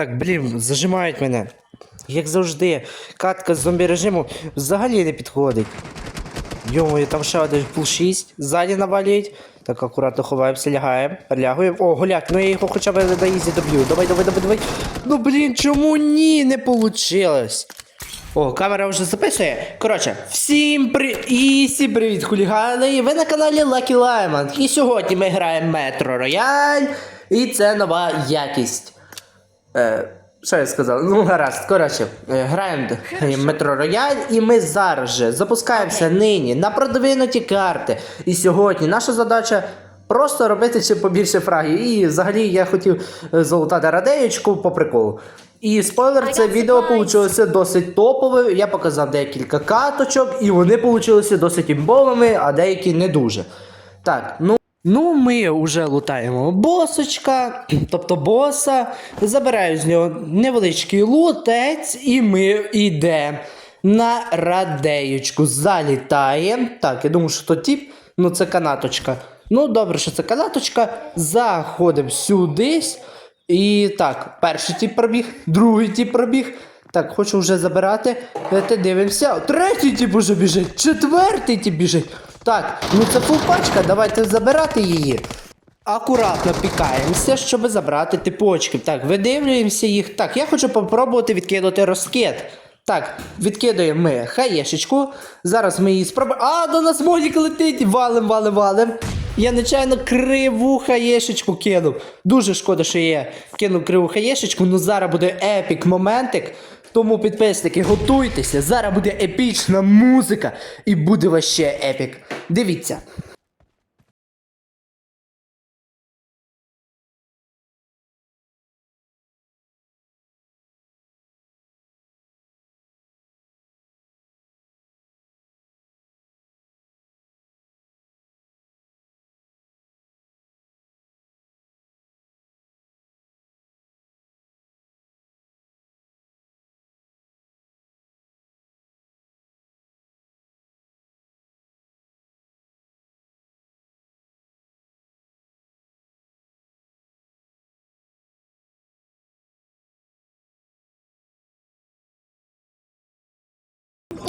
Так, блін, зажимають мене. Як завжди, катка з зомбі режиму взагалі не підходить. Йому, там ще один пул 6, ззаді навалюють. Так, акуратно ховаємося, лягаємо, лягуємо. О, голяк, ну я його хоча б на ізі доб'ю. Давай, давай, давай, давай. Ну блін, чому ні? Не получилось. О, камера вже записує. Коротше, всім при... Всім привіт, хулігани! І ви на каналі Lucky Diamond. І сьогодні ми граємо Metro Royale. І це нова якість. Е, що я сказав? Ну, гаразд, коротше, е, граємо Metro Royale, і ми зараз же запускаємося нині на продвинуті карти. І сьогодні наша задача просто робити чим побільше фрагів. І взагалі я хотів е, залутати радеєчку по приколу. І спойлер, це відео вийшло досить топове. Я показав декілька каточок, і вони вийшли досить імбовими, а деякі не дуже. Так, ну. Ну, ми вже лутаємо босочка, тобто боса, забираю з нього невеличкий лутець, і ми йдемо на радеєчку. Залітаємо. Так, я думаю, що то тип, ну це канаточка. Ну, добре, що це канаточка. Заходимо сюдись. І так, перший тип пробіг, другий тип пробіг. Так, хочу вже забирати. Давайте дивимося. Третій тип уже біжить, четвертий тип біжить. Так, ну це фул пачка, давайте забирати її. Акуратно пікаємося, щоб забрати типочки. Так, видивлюємося їх. Так, я хочу попробувати відкинути розкид. Так, відкидаємо ми хаєшечку. Зараз ми її спробуємо. А, до нас молік летить! Валим, валим, валим. Я нечайно криву хаєшечку кинув. Дуже шкода, що я кинув криву хаєшечку, ну зараз буде епік моментик. Тому підписники, готуйтеся, зараз буде епічна музика і буде ваще епік. Дивіться.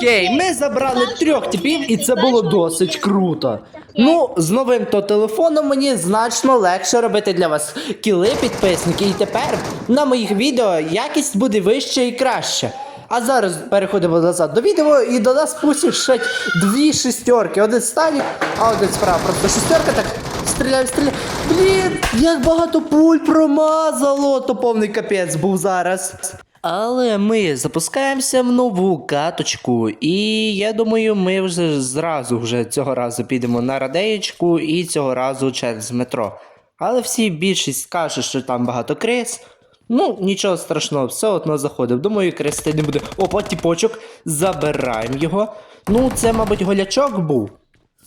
Окей, ми забрали трьох типів, і це було досить круто. Ну, з новим то телефоном мені значно легше робити для вас кіли, підписники. І тепер на моїх відео якість буде вища і краща. А зараз переходимо назад до відео і до нас пустять дві шістерки. Один станік, а один справа. Просто шістерка так. Стріляємо, стріляємо. Блін, як багато пуль промазало, то повний капець був зараз. Але ми запускаємося в нову каточку, і я думаю, ми вже зразу вже цього разу підемо на радеєчку і цього разу через метро. Але всі більшість каже, що там багато крис. Ну, нічого страшного, все одно заходив. Думаю, крести не буде. Опа, тіпочок, забираємо його. Ну, це, мабуть, голячок був.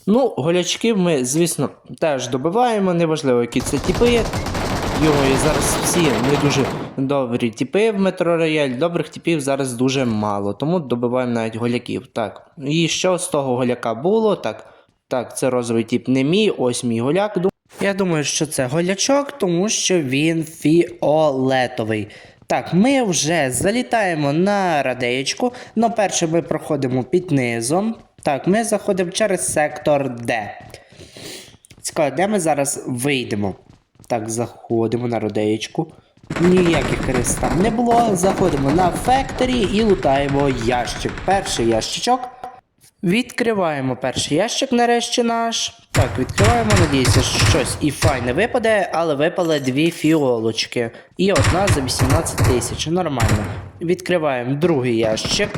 Ну, голячків ми, звісно, теж добиваємо, неважливо, які це тіпи. Йой, зараз всі не дуже добрі тіпи в метро Рояль. Добрих тіпів зараз дуже мало, тому добиваємо навіть голяків. Так. І що з того голяка було? Так. Так, це розовий тіп не мій, ось мій голяк. Я думаю, що це голячок, тому що він фіолетовий. Так, ми вже залітаємо на радеєчку, але перше ми проходимо під низом. Так, ми заходимо через сектор Д. Цікаво, де ми зараз вийдемо? Так, заходимо на родеєчку. Ніяких крис там не було. Заходимо на фекторі і лутаємо ящик. Перший ящичок. Відкриваємо перший ящик нарешті наш. Так, відкриваємо, надіюся, що щось і файне випаде, але випали дві фіолочки. І одна за 18 тисяч. Нормально. Відкриваємо другий ящик.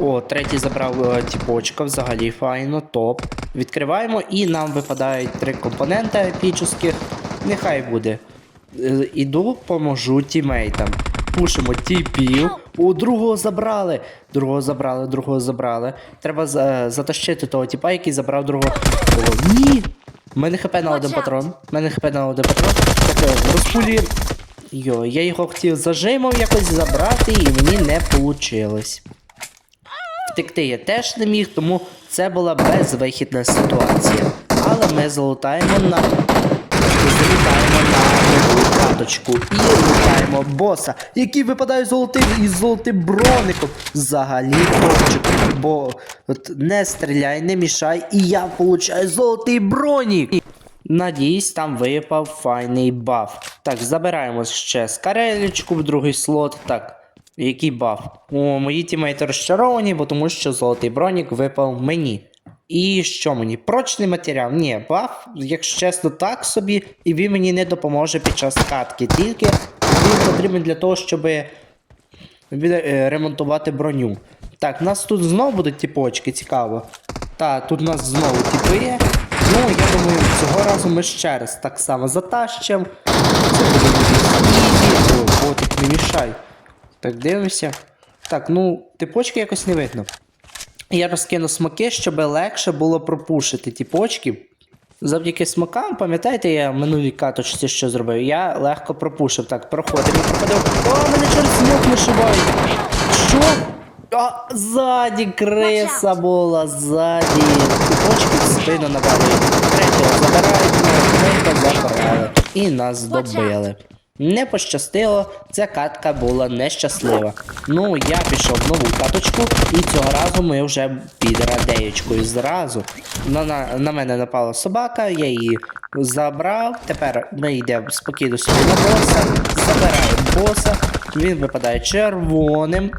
О, третій забрав е, тіпочка, взагалі файно, топ. Відкриваємо і нам випадають три компонента епічних. Нехай буде. Е, Іду, поможу тімейтам. Пушимо тіпів. У другого забрали. Другого забрали, другого забрали. Треба за- затащити того тіпа, який забрав другого. О, ні! У мене хп на один патрон. У мене хп на один патрон. Так, е, розпулі. Йо, я його хотів зажимом якось забрати, і мені не вийшло. Втекти я теж не міг, тому це була безвихідна ситуація. Але ми залутаємо на. Каточку і лутаємо боса, який випадає золотим із золотим броником. Взагалі топчик. Бо от не стріляй, не мішай, і я получаю золотий бронік. Надіюсь, там випав файний баф. Так, забираємо ще скарелечку в другий слот. Так, який баф? О, мої тімейти розчаровані, бо тому що золотий бронік випав мені. І що мені? Прочний матеріал? Ні, баф, якщо чесно, так собі, і він мені не допоможе під час катки. Тільки він потрібен для того, щоб е, ремонтувати броню. Так, нас тут знову будуть тіпочки, цікаво. Так, тут нас знову тіпи. Ну, я думаю, цього разу ми ще раз так само затащимо. Це буде ізі. О, Ботик, не мішай. Так, дивимося. Так, ну, типочки якось не видно. Я розкину смоки, щоб легше було пропушити ті почки. Завдяки смокам, пам'ятаєте, я в минулій каточці що зробив? Я легко пропушив. Так, проходимо, проходив. О, мене через смок вишивають. Що? А, ззаді криса була, ззаді. Типочки в спину навалюють. Третього забирають, третього забрали. І нас добили. Не пощастило, ця катка була нещаслива. Ну, я пішов в нову каточку, і цього разу ми вже під радеєчкою зразу. На, на, на мене напала собака, я її забрав. Тепер ми йдемо спокійно собі на боса, забираємо боса, він випадає червоним.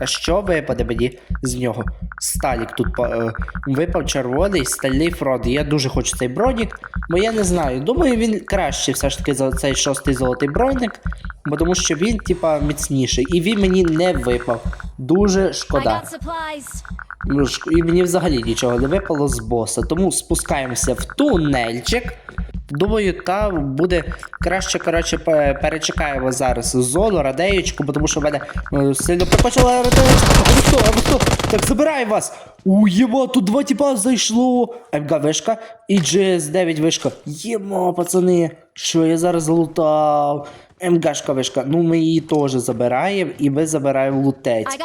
А що випаде мені з нього? Сталік тут е, випав червоний стальний фронт. Я дуже хочу цей бронік, бо я не знаю. Думаю, він кращий все ж таки за цей шостий золотий бронік, бо тому що він, типа, міцніший. І він мені не випав. Дуже шкода. Ну, І мені взагалі нічого не випало з боса. Тому спускаємося в тунельчик. Думаю, та буде краще, коротше, перечекаємо зараз зону, радеєчку, бо тому що в мене е, сильно припочила радеєчка. А хто? А хто? Так забирай вас! Уєма, тут два тіпа зайшло. МК вишка і GS9 вишка. Єма, пацани, що я зараз залутав? МКшка вишка. Ну ми її теж забираємо і ми забираємо лутець.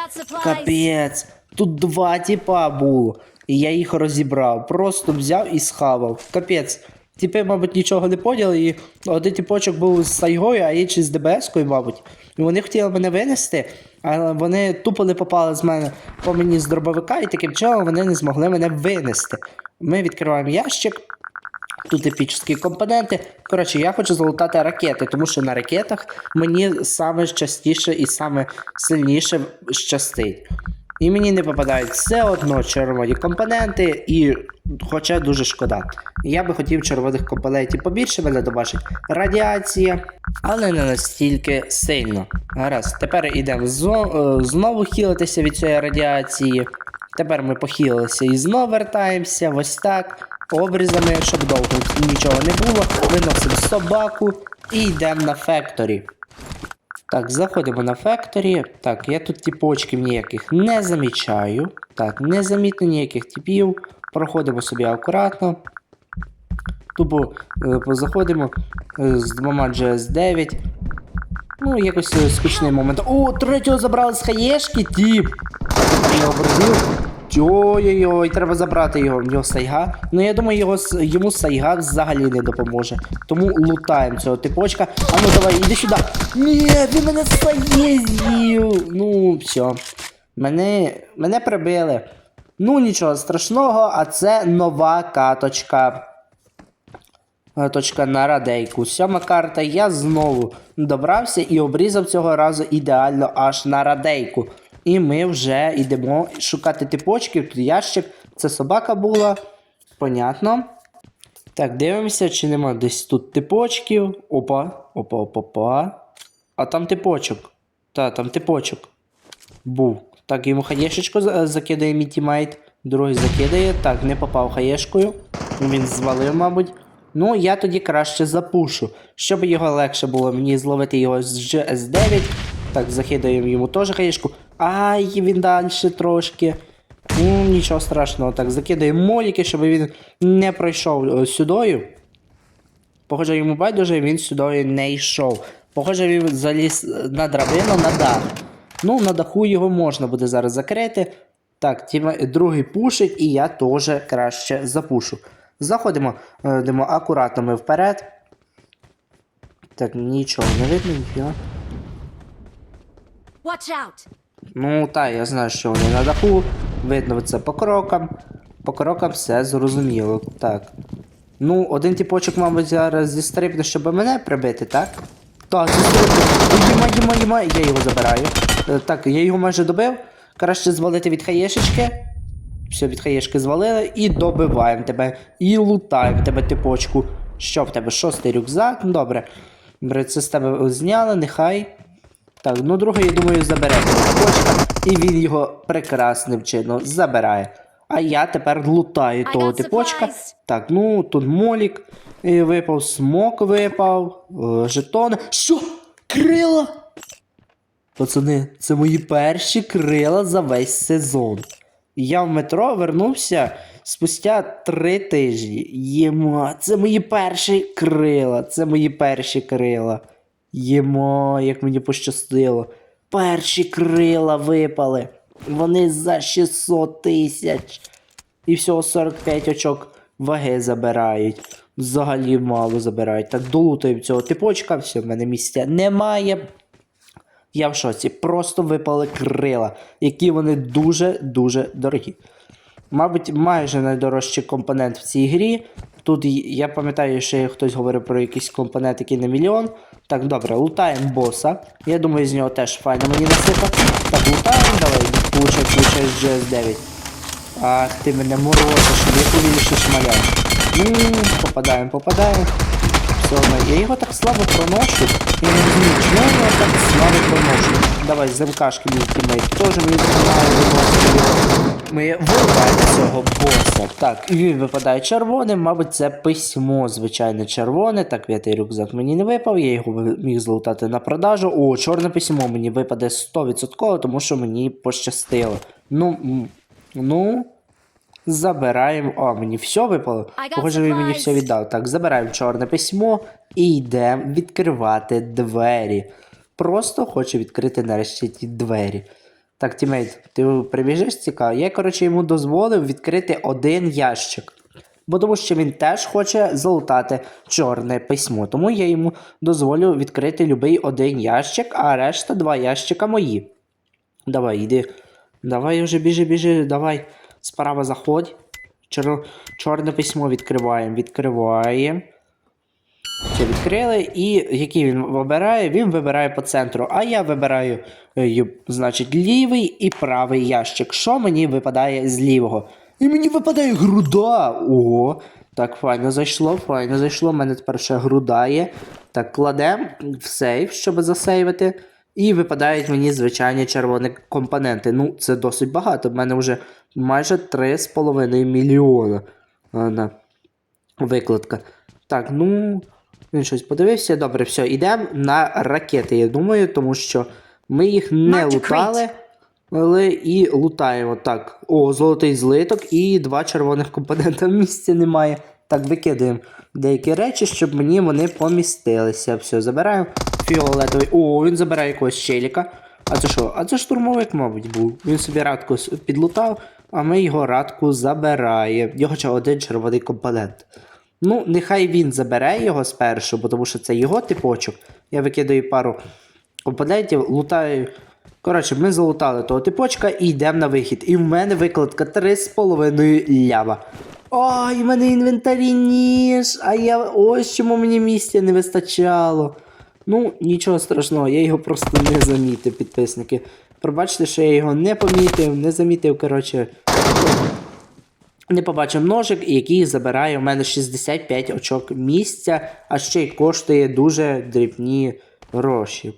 Капець, тут два типа було. І я їх розібрав. Просто взяв і схавав. Капець. Типи, мабуть, нічого не поняли, і один типочок був з Сайгою, а інший з ДБС-кою, мабуть. І вони хотіли мене винести, але вони тупо не попали з мене по мені з дробовика, і таким чином вони не змогли мене винести. Ми відкриваємо ящик. Тут епічні компоненти. Коротше, я хочу залутати ракети, тому що на ракетах мені саме частіше і саме сильніше щастить. І мені не попадають все одно червоні компоненти, і хоча дуже шкода. Я би хотів червоних компонентів побільше, мене добачить радіація, але не настільки сильно. Гаразд, тепер йдемо е, знову хілитися від цієї радіації. Тепер ми похилилися і знову вертаємося, ось так, обрізами, щоб довго нічого не було. Виносимо собаку і йдемо на фекторі. Так, заходимо на фекторі. Так, я тут тіпочків ніяких не замічаю. Так, не замітно ніяких типів. Проходимо собі акуратно. Тупо е, заходимо е, з двома GS9. Ну, якось е, скучний момент. О, третього забрали з хаєшки, тіп! Я образив. Ой-ой-ой, треба забрати його, в нього сайга. Ну я думаю, його, йому сайга взагалі не допоможе. Тому лутаємо цього типочка. А ну давай, іди сюди. Ні, він мене з'їв. Ну, все. Мене, мене прибили. Ну, нічого страшного, а це нова каточка. Точка на радейку. Сьома карта. Я знову добрався і обрізав цього разу ідеально аж на радейку. І ми вже йдемо шукати типочків. Тут ящик. Це собака була. Понятно. Так, дивимося, чи нема десь тут типочків. Опа, опа, опа, опа. А там типочок. Та, там типочок. Був. Так, йому хаєшечку закидає мій. Другий закидає. Так, не попав хаєшкою. Він звалив, мабуть. Ну, я тоді краще запушу. Щоб його легше було мені зловити його з GS9. Так, закидаємо йому теж хаєшку. Ай, він далі трошки. Ну, нічого страшного. Так, закидаємо моліки, щоб він не пройшов е, сюдою. Похоже, йому байдуже, він сюди не йшов. Похоже, він заліз на драбину на дах. Ну, на даху його можна буде зараз закрити. Так, тіма, другий пушить, і я теж краще запушу. Заходимо, е, йдемо акуратно ми вперед. Так, нічого не видно, ніфіга. Watch out! Ну, так, я знаю, що вони на даху. Видно це по крокам. По крокам все зрозуміло. Так. Ну, один тіпочок, мабуть, зараз зістрибне, щоб мене прибити, так? Так, зістрибне. Єма, єма, єма, я його забираю. Е, Так, я його майже добив. Краще звалити від хаєшечки. Все, від хаєшки звалили і добиваємо тебе. І лутаємо тебе, типочку. Що в тебе? Шостий рюкзак? Ну, Добре. Це з тебе зняли, нехай. Так, ну другий, я думаю, забере типочка, і він його прекрасним чином забирає. А я тепер лутаю того типочка. Так, ну тут молік і випав, смок випав, е, жетони. Що? Крила? Пацани, це мої перші крила за весь сезон. Я в метро вернувся спустя три тижні. Єма, це мої перші крила. Це мої перші крила. Єма, як мені пощастило. Перші крила випали. Вони за 600 тисяч. І всього 45 очок ваги забирають. Взагалі мало забирають. Так долутаємо цього типочка, все, в мене місця немає. Я в шоці. Просто випали крила, які вони дуже-дуже дорогі. Мабуть, майже найдорожчий компонент в цій грі. Тут я пам'ятаю, що хтось говорив про якийсь компонент, який на мільйон. Так, добре, лутаємо боса. Я думаю, з нього теж файно мені насипати. Так, лутаємо, давай, получай, получай з GS9. Ах, ти мене морозиш, я повільніше шмаляю. Ну, попадаємо, попадаємо. Все я його так слабо проношу. Я не розумію, чому я так слабо проношу. Давай, замкашки мій тімейт теж мені допомагає. Ми вирубаємо цього боса. Так, і він випадає червоним, мабуть, це письмо, звичайне червоне. Так, п'ятий рюкзак мені не випав, я його міг злутати на продажу. О, чорне письмо мені випаде 100%, тому що мені пощастило. Ну, ну. Забираємо. О, мені все випало. Похоже, він мені все віддав. Так, забираємо чорне письмо і йдемо відкривати двері. Просто хочу відкрити нарешті ті двері. Так, тімейт, ти прибіжиш цікаво. Я, коротше, йому дозволив відкрити один ящик. Бо тому що він теж хоче залутати чорне письмо. Тому я йому дозволю відкрити любий один ящик, а решта два ящика мої. Давай, йди. Давай вже біжи, біжи, давай. Справа заходь. Чор... Чорне письмо відкриваємо. Відкриваємо. Все відкрили. І який він вибирає? Він вибирає по центру. А я вибираю, е, значить, лівий і правий ящик. Що мені випадає з лівого? І мені випадає груда. Ого. Так, файно зайшло, файно зайшло. У мене тепер ще груда є. Так, кладемо в сейф, щоб засейвити. І випадають мені звичайні червоні компоненти. Ну, це досить багато. В мене вже майже 3,5 мільйона. Ладно. Викладка. Так, ну. Він щось подивився. Добре, все, йдемо на ракети, я думаю, тому що ми їх не лутали. Але і лутаємо. Так. О, золотий злиток і два червоних компонента. Місця немає. Так, викидаємо деякі речі, щоб мені вони помістилися. Все, забираємо. Фіолетовий. О, він забирає якогось челіка. А це що? А це штурмовик, мабуть, був. Він собі радку підлутав, а ми його радку забираємо. Його ще один червоний компонент. Ну, нехай він забере його спершу, бо тому що це його типочок. Я викидаю пару компонентів, лутаю. Коротше, ми залутали того типочка і йдемо на вихід. І в мене викладка 3,5 лява. Ой, в мене інвентарі ніж, а я ось чому мені місця не вистачало. Ну, нічого страшного, я його просто не замітив, підписники. Пробачте, що я його не помітив, не замітив, коротше. Не побачив ножик, який забирає у мене 65 очок місця, а ще й коштує дуже дрібні гроші.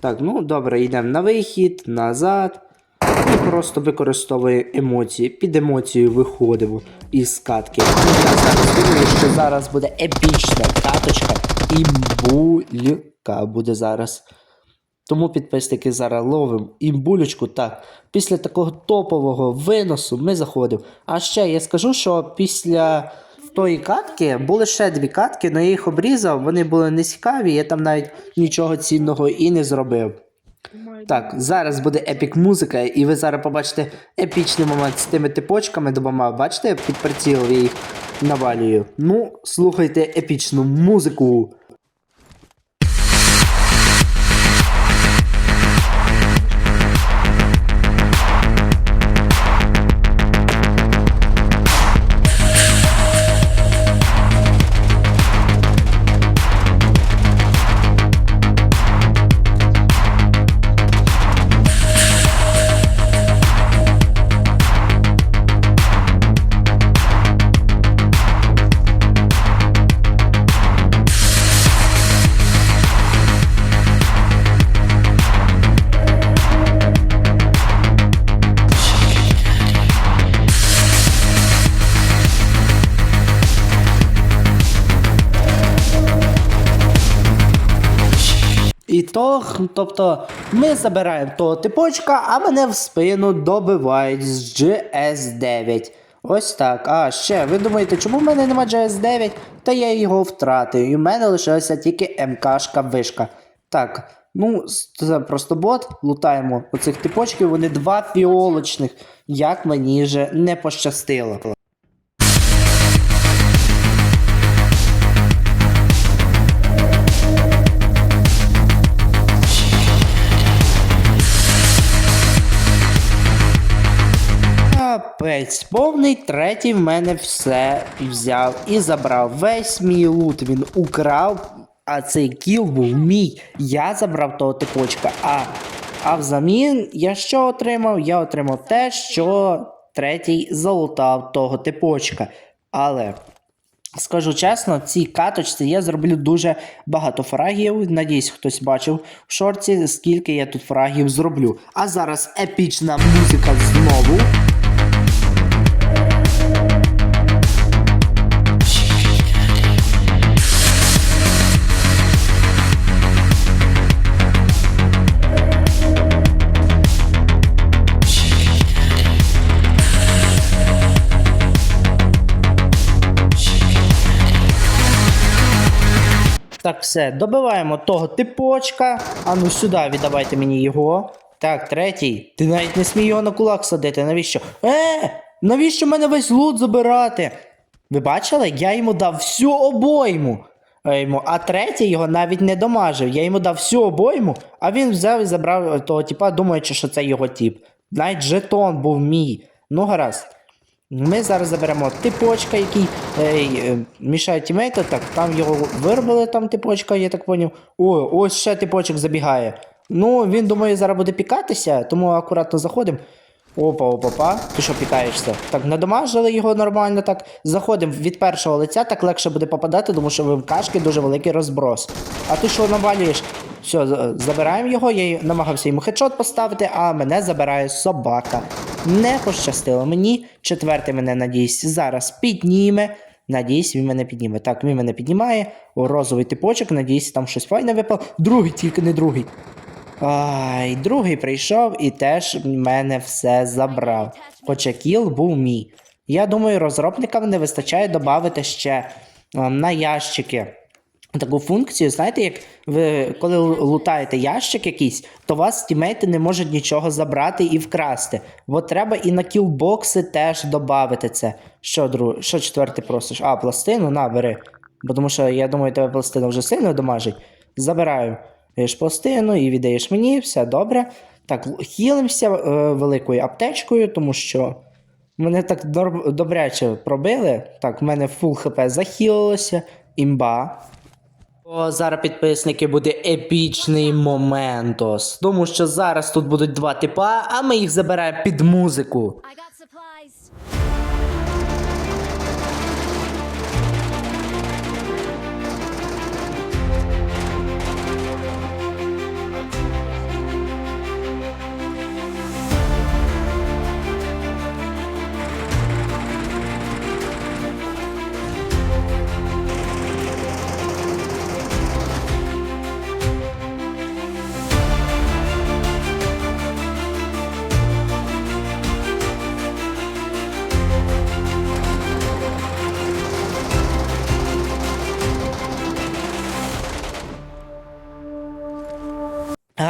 Так, ну добре, йдемо на вихід, назад. І просто використовуємо емоції. Під емоцію виходимо із катки. Я зараз думаю, що зараз буде епічна каточка і булька буде зараз. Тому підписники зараз ловимо імбулечку. Так, після такого топового виносу ми заходимо. А ще я скажу, що після тої катки були ще дві катки, але я їх обрізав, вони були нецікаві, я там навіть нічого цінного і не зробив. Так, зараз буде епік музика, і ви зараз побачите епічний момент з тими типочками двома. Бачите, під прицілом я їх навалюю. Ну, слухайте епічну музику. Ітог. Тобто ми забираємо того типочка, а мене в спину добивають з GS9. Ось так. А ще, ви думаєте, чому в мене нема GS9? Та я його втратив. І в мене лишилася тільки МКшка вишка. Так, ну, це просто бот. Лутаємо оцих типочків, вони два фіолочних. Як мені же не пощастило. Капець, повний третій в мене все взяв і забрав. Весь мій лут він украв, а цей кіл був мій. Я забрав того типочка. А, а взамін я що отримав? Я отримав те, що третій залутав того типочка. Але. Скажу чесно, в цій каточці я зроблю дуже багато фрагів. Надіюсь, хтось бачив в шорті, скільки я тут фрагів зроблю. А зараз епічна музика знову. Так, все, добиваємо того типочка. А ну сюди віддавайте мені його. Так, третій. Ти навіть не смій його на кулак садити. Навіщо? Е! Навіщо мене весь лут забирати? Ви бачили? Я йому дав всю обойму. Е, А третій його навіть не домажив. Я йому дав всю обойму, а він взяв і забрав того типа, думаючи, що це його тіп. Навіть жетон був мій. Ну, гаразд. Ми зараз заберемо типочка, який е, е, мішає тімейту. Так, там його виробили, там типочка, я так поняв. О, ось ще типочок забігає. Ну, він думає, зараз буде пікатися, тому акуратно заходимо. Опа, опа, опа. Ти що пікаєшся? Так, надамажили його нормально, так. Заходимо від першого лиця, так легше буде попадати, тому що в кашки дуже великий розброс. А ти що навалюєш? Все, забираємо його, я намагався йому хедшот поставити, а мене забирає собака. Не пощастило мені. Четвертий мене, надіюсь, зараз підніме. Надіюсь, він мене підніме. Так, він мене піднімає. О, розовий типочок, надіюсь, там щось файне випало. Другий, тільки не другий. Ай, другий прийшов і теж мене все забрав. Хоча кіл був мій. Я думаю, розробникам не вистачає додати ще на ящики. Таку функцію, знаєте, як ви коли лутаєте ящик якийсь, то вас тімейти не можуть нічого забрати і вкрасти. Бо треба і на кілбокси теж додати це. Що, друг, що четвертий просиш? А, пластину на, бери. Бо тому що я думаю, тебе пластина вже сильно домажить. Забираю. Даєш пластину і віддаєш мені, все добре. Так, хілимося е, великою аптечкою, тому що мене так добряче пробили. Так, в мене фул хп захилилося, імба. О, зараз підписники буде епічний моментос. Тому що зараз тут будуть два типа, а ми їх забираємо під музику.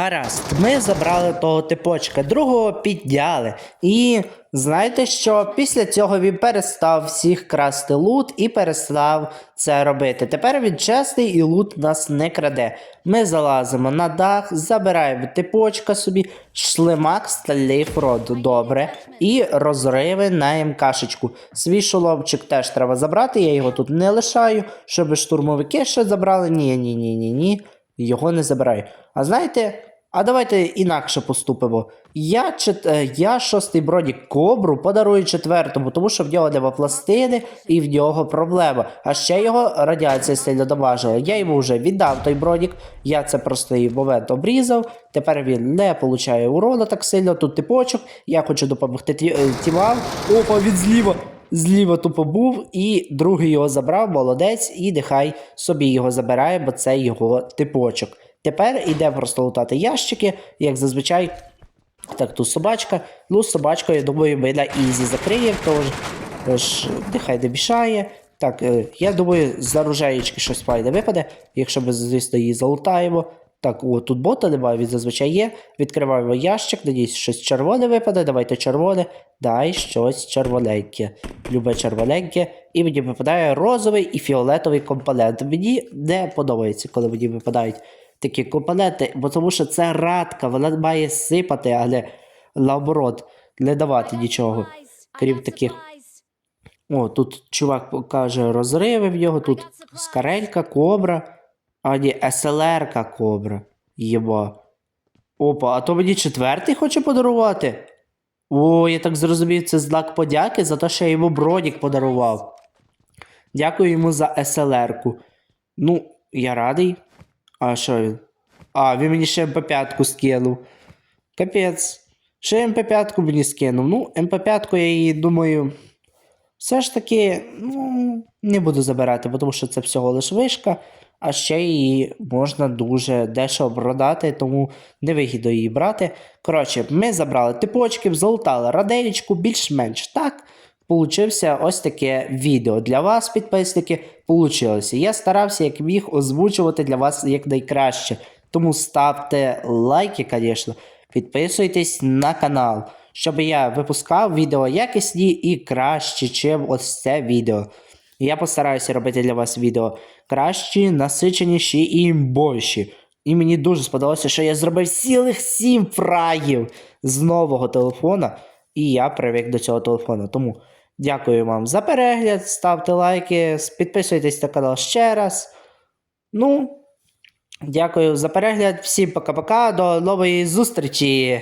Гаразд, ми забрали того типочка, другого підняли. І знаєте що? Після цього він перестав всіх красти лут і перестав це робити. Тепер він чесний і лут нас не краде. Ми залазимо на дах, забираємо типочка собі, шлемак, стальний фронт, добре. І розриви на МКшечку. Свій шоломчик теж треба забрати, я його тут не лишаю, щоб штурмовики ще забрали. Ні, ні, ні, ні, ні. Його не забираю. А знаєте, а давайте інакше поступимо. Я, чет... е, я шостий бродік кобру подарую четвертому, тому що в нього нема пластини і в нього проблема. А ще його радіація сильно дамажила. Я йому вже віддав той бродік, я це простий момент обрізав. Тепер він не получає урона так сильно. Тут типочок. Я хочу допомогти ті... е, тімам. Опа, він зліва. Зліва тупо був, і другий його забрав, молодець, і нехай собі його забирає, бо це його типочок. Тепер йде просто лутати ящики, як зазвичай. Так, тут собачка. Ну, з собачкою, я думаю, ми на ізі закриємо, тож, тож нехай не мішає. Так, е, я думаю, з оружеєчки щось файне випаде, якщо ми, звісно, її залутаємо. Так, о, тут бота немає, він зазвичай є. Відкриваємо ящик, надіюсь, щось червоне випаде. Давайте червоне. Дай щось червоненьке. Любе червоненьке. І мені випадає розовий і фіолетовий компонент. Мені не подобається, коли мені випадають такі компоненти, бо тому що це радка, вона має сипати, а не наоборот, не давати нічого. Крім таких. О, тут чувак каже розриви в нього, тут скарелька, кобра, а ні, СЛРка кобра. Єба. Опа, а то мені четвертий хоче подарувати. О, я так зрозумів, це знак подяки за те, що я йому бронік подарував. Дякую йому за СЛРку. Ну, я радий. А що він? А, він мені ще МП5 скинув. Капець. Ще МП5 мені скинув. Ну, МП5 я її думаю. Все ж таки, ну, не буду забирати, тому що це всього лиш вишка, а ще її можна дуже дешево продати, тому невигідно її брати. Коротше, ми забрали типочки, залутали радеєчку, більш-менш так. Получився ось таке відео для вас, підписники. Получилося. Я старався, як міг, озвучувати для вас якнайкраще. Тому ставте лайки, звісно, підписуйтесь на канал, щоб я випускав відео якісні і кращі, чим ось це відео. Я постараюся робити для вас відео кращі, насиченіші і імбойші. І мені дуже сподобалося, що я зробив цілих 7 фрагів з нового телефона, і я привик до цього телефону. Тому дякую вам за перегляд, ставте лайки, підписуйтесь на канал ще раз. Ну, дякую за перегляд. Всім пока-пока, до нової зустрічі!